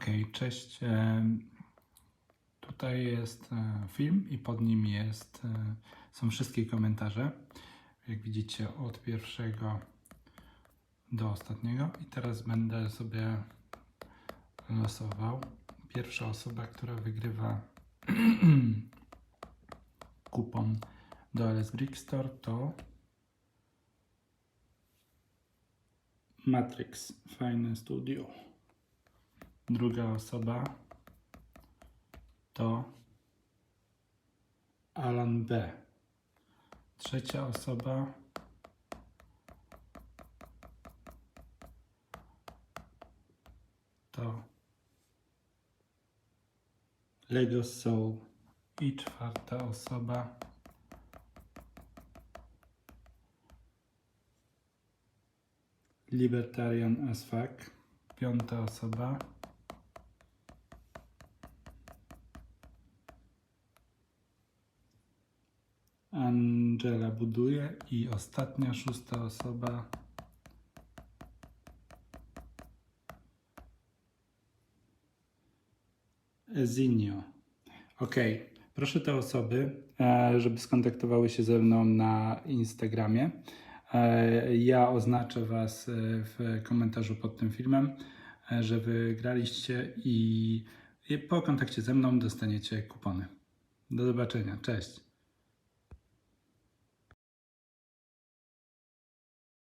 Ok, cześć. Em, Tutaj jest e, film i pod nim jest, e, są wszystkie komentarze. Jak widzicie, od pierwszego do ostatniego. I teraz będę sobie losował. Pierwsza osoba, która wygrywa kupon do LS Brick Store to Matrix. Fajne studio. Druga osoba to Alan B. Trzecia osoba to Lego Soul. I czwarta osoba Libertarian as fuck. Piąta osoba Angela buduje i ostatnia, szósta osoba Ezinio. Ok, proszę te osoby, e, żeby skontaktowały się ze mną na Instagramie. E, Ja oznaczę Was e, w komentarzu pod tym filmem, że wygraliście i po kontakcie ze mną dostaniecie kupony. Do zobaczenia, cześć.